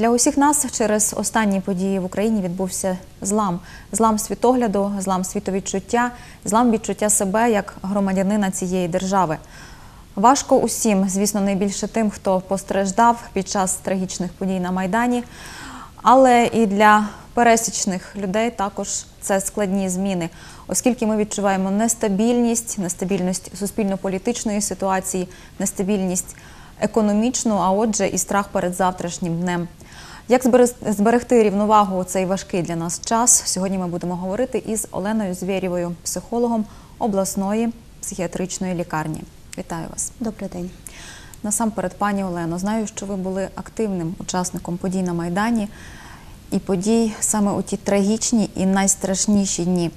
Для усіх нас через останні події в Україні відбувся злам, злам світогляду, злам світовідчуття, злам відчуття себе як громадянина цієї держави. Важко усім, звісно, найбільше тим, хто постраждав під час трагічних подій на Майдані, але і для пересічних людей також це складні зміни, оскільки ми відчуваємо нестабільність, нестабільність суспільно-політичної ситуації, нестабільність економічну, а отже, і страх перед завтрашнім днем. Як зберегти рівновагу у цей важкий для нас час? Сьогодні ми будемо говорити із Оленою Звєрєвою, психологом обласної психіатричної лікарні. Вітаю вас. Добрий день. Насамперед, пані Олено, знаю, що ви були активним учасником подій на Майдані і подій саме у ті трагічні і найстрашніші дні,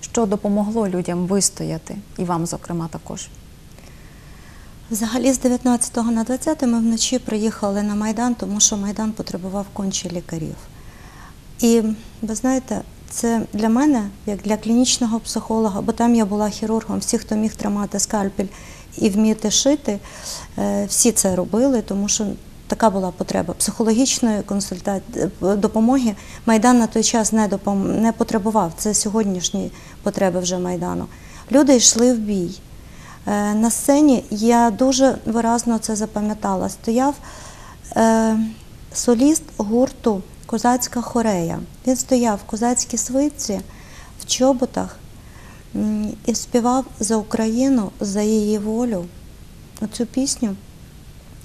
що допомогло людям вистояти, і вам, зокрема, також. Взагалі з 19 на 20 ми вночі приїхали на Майдан, тому що Майдан потребував конче лікарів. І ви знаєте, це для мене, як для клінічного психолога, бо там я була хірургом, всі, хто міг тримати скальпель і вміти шити, е, всі це робили, тому що така була потреба психологічної консультації допомоги. Майдан на той час не допом... не потребував. Це сьогоднішні потреби вже майдану. Люди йшли в бій. Е, На сцені я дуже виразно це запам'ятала. Стояв е, соліст гурту Козацька хорея. Він стояв в козацькій свитці в чоботах і співав за Україну, за її волю. Оцю пісню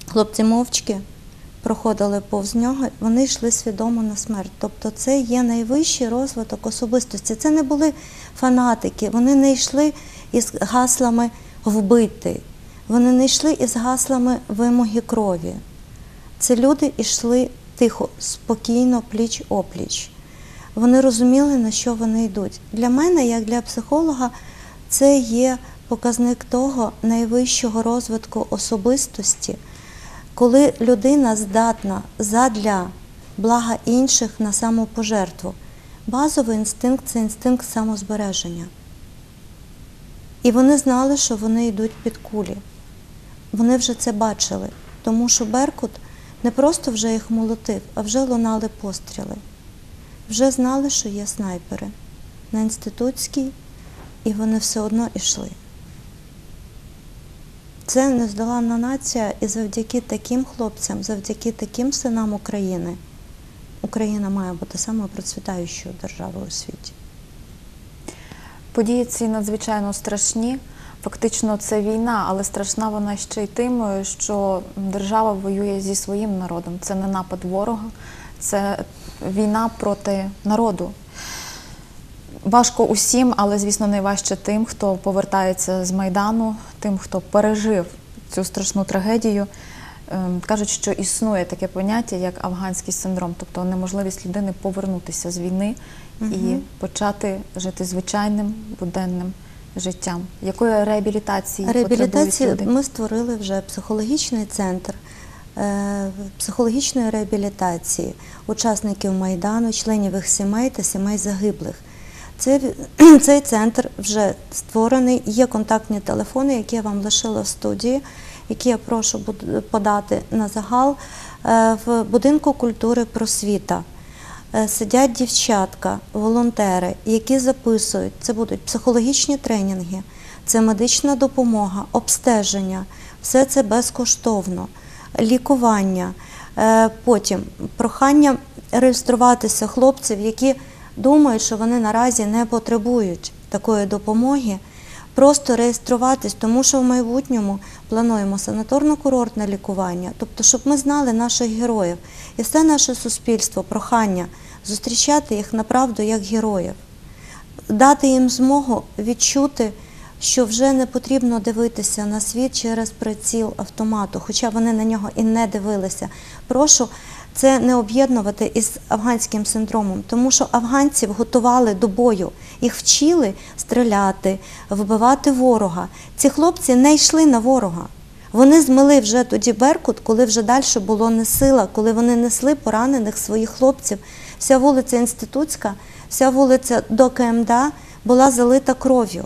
хлопці мовчки проходили повз нього, вони йшли свідомо на смерть. Тобто це є найвищий розвиток особистості. Це не були фанатики, вони не йшли із гаслами вбити, вони не йшли із гаслами вимоги крові. Це люди йшли тихо, спокійно, пліч опліч. Вони розуміли, на що вони йдуть. Для мене, як для психолога, це є показник того найвищого розвитку особистості, коли людина здатна задля блага інших на самопожертву. Базовий інстинкт це інстинкт самозбереження. І вони знали, що вони йдуть під кулі. Вони вже це бачили, тому що Беркут не просто вже їх молотив, а вже лунали постріли. Вже знали, що є снайпери на інститутській, і вони все одно йшли. Це нездоланна нація, і завдяки таким хлопцям, завдяки таким синам України, Україна має бути самою процвітаючою державою у світі. Події ці надзвичайно страшні. Фактично, це війна, але страшна вона ще й тим, що держава воює зі своїм народом. Це не напад ворога, це війна проти народу. Важко усім, але звісно найважче тим, хто повертається з майдану, тим, хто пережив цю страшну трагедію. Ем, Кажуть, що існує таке поняття, як афганський синдром, тобто неможливість людини повернутися з війни і Мгм. почати жити звичайним буденним життям. Якої реабілітації Реабілітацію потребують люди? ми створили вже психологічний центр е, психологічної реабілітації учасників Майдану, членів їх сімей та сімей загиблих. Це, цей центр вже створений. Є контактні телефони, які я вам лишила в студії, які я прошу подати на загал Е, в будинку культури просвіта. Е, Сидять дівчатка, волонтери, які записують. Це будуть психологічні тренінги, це медична допомога, обстеження. Все це безкоштовно, лікування. Е, Потім прохання реєструватися хлопців, які думають, що вони наразі не потребують такої допомоги. Просто реєструватись, тому що в майбутньому плануємо санаторно-курортне лікування, тобто, щоб ми знали наших героїв. І все наше суспільство, прохання зустрічати їх направду як героїв, дати їм змогу відчути, що вже не потрібно дивитися на світ через приціл автомату, хоча вони на нього і не дивилися. Прошу це не об'єднувати із афганським синдромом, тому що афганців готували до бою, їх вчили стріляти, вбивати ворога. Ці хлопці не йшли на ворога. Вони змили вже тоді Беркут, коли вже далі було не сила, коли вони несли поранених своїх хлопців. Вся вулиця Інститутська, вся вулиця до КМДА була залита кров'ю.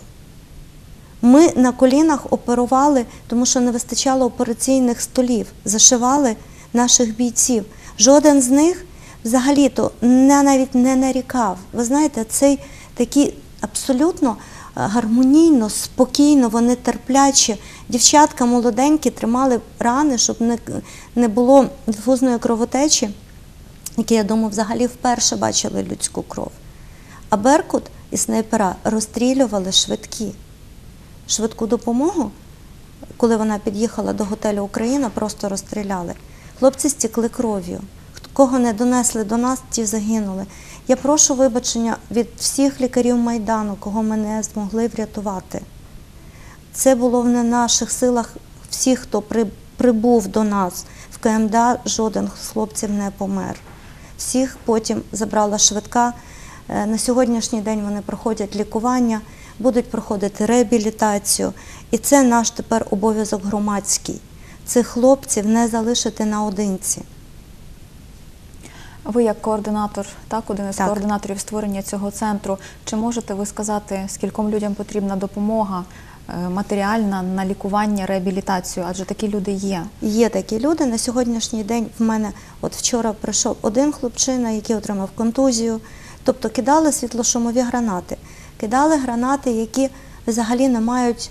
Ми на колінах оперували, тому що не вистачало операційних столів, зашивали наших бійців. Жоден з них взагалі-то не, навіть не нарікав. Ви знаєте, цей такий абсолютно е, гармонійно, спокійно, вони терплячі. Дівчатка молоденькі тримали рани, щоб не, не було дифузної кровотечі, які, я думаю, взагалі вперше бачили людську кров. А Беркут і снайпера розстрілювали швидкі. Швидку допомогу, коли вона під'їхала до готелю Україна, просто розстріляли. Хлопці стікли кров'ю. Кого не донесли до нас, ті загинули. Я прошу вибачення від всіх лікарів Майдану, кого ми не змогли врятувати. Це було в наших силах. Всіх, хто при, прибув до нас в КМДА, жоден з хлопців не помер. Всіх потім забрала швидка. Е, На сьогоднішній день вони проходять лікування, будуть проходити реабілітацію. І це наш тепер обов'язок громадський. Цих хлопців не залишити наодинці. Ви як координатор, так, один із Так. координаторів створення цього центру. Чи можете ви сказати, скільком людям потрібна допомога е, матеріальна на лікування, реабілітацію? Адже такі люди є. Є такі люди. На сьогоднішній день в мене, от вчора прийшов один хлопчина, який отримав контузію. Тобто кидали світлошумові гранати, кидали гранати, які взагалі не мають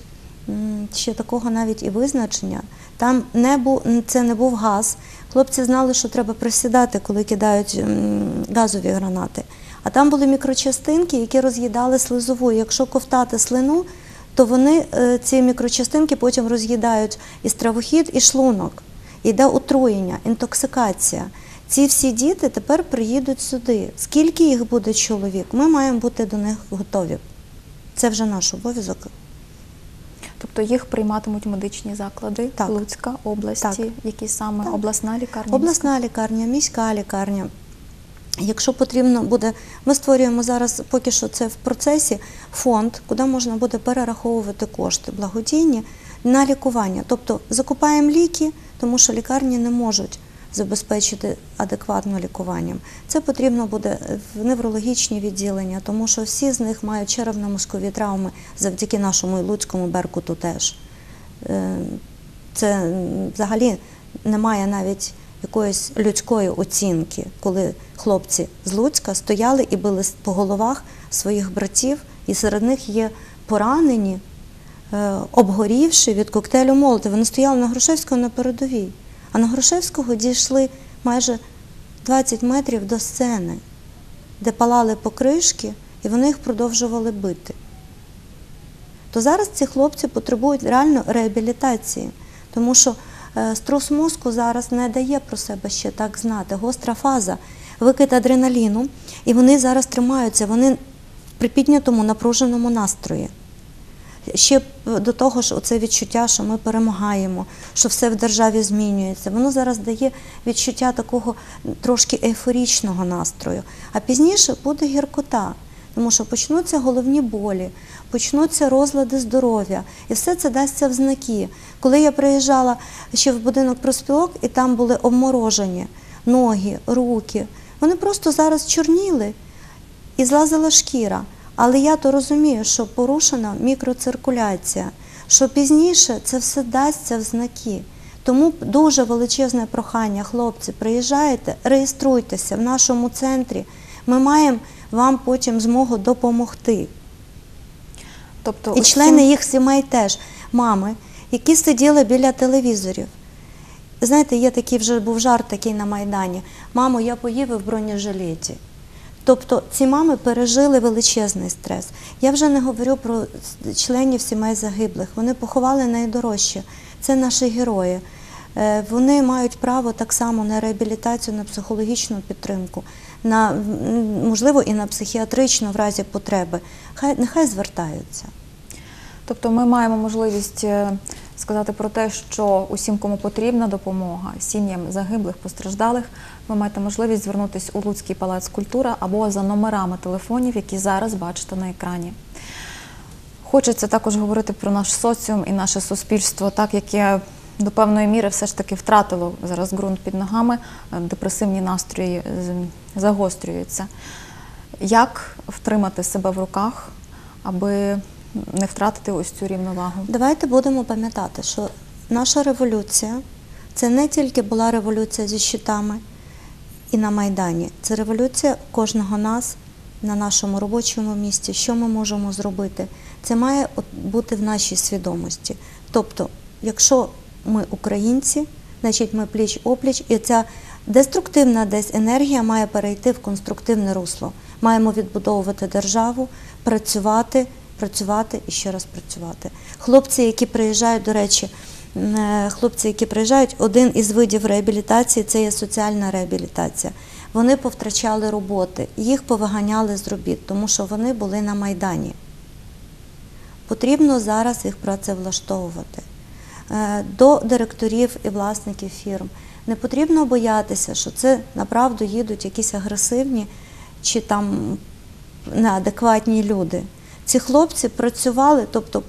ще такого навіть і визначення. Там не був, це не був газ. Хлопці знали, що треба присідати, коли кидають газові гранати. А там були мікрочастинки, які роз'їдали слизову. Якщо ковтати слину, то вони е, ці мікрочастинки потім роз'їдають і стравохід, і шлунок. Іде отруєння, інтоксикація. Ці всі діти тепер приїдуть сюди. Скільки їх буде чоловік, ми маємо бути до них готові. Це вже наш обов'язок. Тобто їх прийматимуть медичні заклади Так. Луцька області, Так. які саме Так. обласна лікарня. Обласна лікарня, міська лікарня. Якщо потрібно буде, ми створюємо зараз, поки що це в процесі, фонд, куди можна буде перераховувати кошти благодійні на лікування. Тобто закупаємо ліки, тому що лікарні не можуть забезпечити адекватно лікуванням. Це потрібно буде в неврологічні відділення, тому що всі з них мають черепно-мозкові травми завдяки нашому Луцькому беркуту теж. Е, Це взагалі немає навіть якоїсь людської оцінки, коли хлопці з Луцька стояли і били по головах своїх братів, і серед них є поранені, е, обгорівши від коктейлю Молотова. Вони стояли на Грушевського на передовій, а на Грушевського дійшли майже 20 метрів до сцени, де палали покришки, і вони їх продовжували бити то зараз ці хлопці потребують реально реабілітації, тому що е, струс мозку зараз не дає про себе ще так знати. Гостра фаза, викид адреналіну, і вони зараз тримаються, вони при піднятому напруженому настрої. Ще до того ж, оце відчуття, що ми перемагаємо, що все в державі змінюється. Воно зараз дає відчуття такого трошки ейфорічного настрою. А пізніше буде гіркота, тому що почнуться головні болі, почнуться розлади здоров'я, і все це дасться в знаки. Коли я приїжджала ще в будинок проспілок, і там були обморожені ноги, руки, вони просто зараз чорніли і злазила шкіра. Але я то розумію, що порушена мікроциркуляція, що пізніше це все дасться в знаки. Тому дуже величезне прохання, хлопці, приїжджайте, реєструйтеся в нашому центрі. Ми маємо вам потім змогу допомогти. Тобто І усім- члени їх сімей теж, мами, які сиділи біля телевізорів. Знаєте, є такий вже був жарт такий на Майдані. Мамо, я поїв в бронежилеті. Тобто ці мами пережили величезний стрес. Я вже не говорю про членів сімей загиблих. Вони поховали найдорожче. Це наші герої. Е, Вони мають право так само на реабілітацію, на психологічну підтримку, на можливо і на психіатричну в разі потреби. Хай нехай звертаються. Тобто ми маємо можливість е, сказати про те, що усім, кому потрібна допомога, сім'ям загиблих, постраждалих, ви маєте можливість звернутися у Луцький палац культура або за номерами телефонів, які зараз бачите на екрані. Хочеться також говорити про наш соціум і наше суспільство, так яке до певної міри все ж таки втратило зараз ґрунт під ногами, е, депресивні настрої загострюються. Як втримати себе в руках, аби не втратити ось цю рівновагу? Давайте будемо пам'ятати, що наша революція це не тільки була революція зі щитами, і на Майдані. Це революція кожного нас на нашому робочому місці. Що ми можемо зробити? Це має бути в нашій свідомості. Тобто, якщо ми українці, значить ми пліч опліч, і ця деструктивна десь енергія має перейти в конструктивне русло. Маємо відбудовувати державу, працювати, працювати і ще раз працювати. Хлопці, які приїжджають, до речі, е, хлопці, які приїжджають, один із видів реабілітації це є соціальна реабілітація. Вони повтрачали роботи, їх повиганяли з робіт, тому що вони були на Майдані. Потрібно зараз їх працевлаштовувати. Е, До директорів і власників фірм не потрібно боятися, що це направду їдуть якісь агресивні чи там неадекватні люди. Ці хлопці працювали, тобто,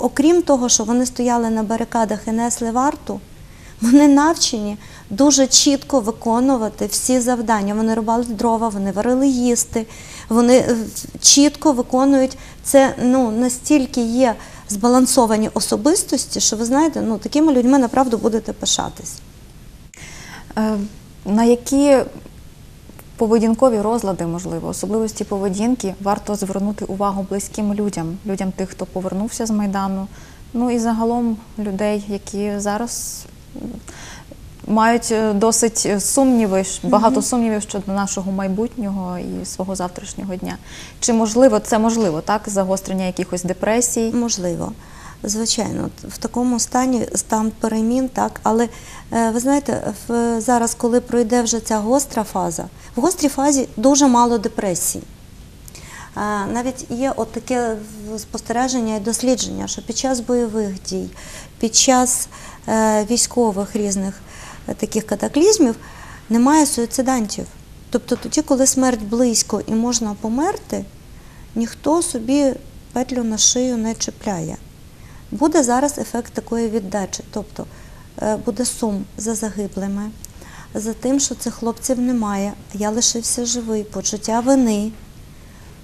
окрім того, що вони стояли на барикадах і несли варту, вони навчені дуже чітко виконувати всі завдання. Вони рубали дрова, вони варили їсти, вони е, чітко виконують це. Ну настільки є збалансовані особистості, що ви знаєте, ну такими людьми направду будете пишатись. Е, На які поведінкові розлади, можливо, особливості поведінки варто звернути увагу близьким людям, людям тих, хто повернувся з Майдану, ну і загалом людей, які зараз мають е, досить сумніви, багато сумнівів щодо нашого майбутнього і свого завтрашнього дня. Чи можливо це можливо, так? Загострення якихось депресій? Можливо. Звичайно, в такому стані стан перемін, так, але е, ви знаєте, в, зараз, коли пройде вже ця гостра фаза, в гострій фазі дуже мало депресій. Е, Навіть є от таке спостереження і дослідження, що під час бойових дій, під час е, військових різних е, таких катаклізмів немає суїцидантів. Тобто тоді, коли смерть близько і можна померти, ніхто собі петлю на шию не чіпляє. Буде зараз ефект такої віддачі, тобто е, буде сум за загиблими, за тим, що цих хлопців немає. Я лишився живий, почуття вини,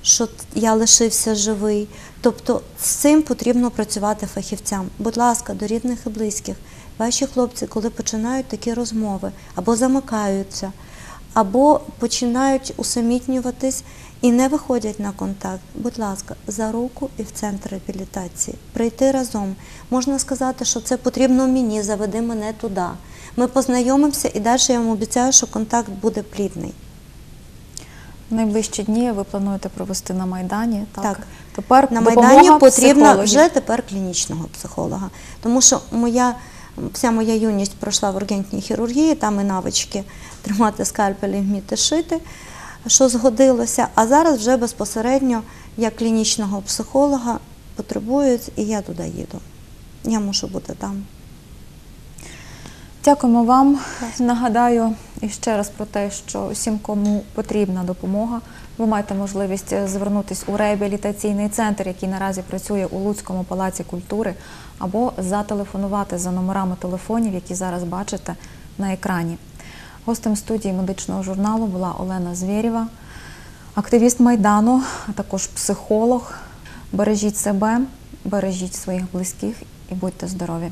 що я лишився живий. Тобто з цим потрібно працювати фахівцям. Будь ласка, до рідних і близьких. Ваші хлопці, коли починають такі розмови, або замикаються, або починають усамітнюватись і не виходять на контакт, будь ласка, за руку і в центр реабілітації. Прийти разом. Можна сказати, що це потрібно мені, заведи мене туди. Ми познайомимося і далі я вам обіцяю, що контакт буде плідний. В найближчі дні ви плануєте провести на Майдані. Так, Так. тепер На Майдані потрібна психологів. вже тепер клінічного психолога. Тому що моя, вся моя юність пройшла в ургентній хірургії, там і навички тримати скальпель і вміти шити, що згодилося. А зараз вже безпосередньо як клінічного психолога потребують, і я туди їду. Я мушу бути там. Дякуємо вам. Нагадаю ще раз про те, що усім, кому потрібна допомога, ви маєте можливість звернутися у реабілітаційний центр, який наразі працює у Луцькому палаці культури, або зателефонувати за номерами телефонів, які зараз бачите на екрані. Гостем студії медичного журналу була Олена Звєрєва, активіст Майдану, а також психолог. Бережіть себе, бережіть своїх близьких і будьте здорові.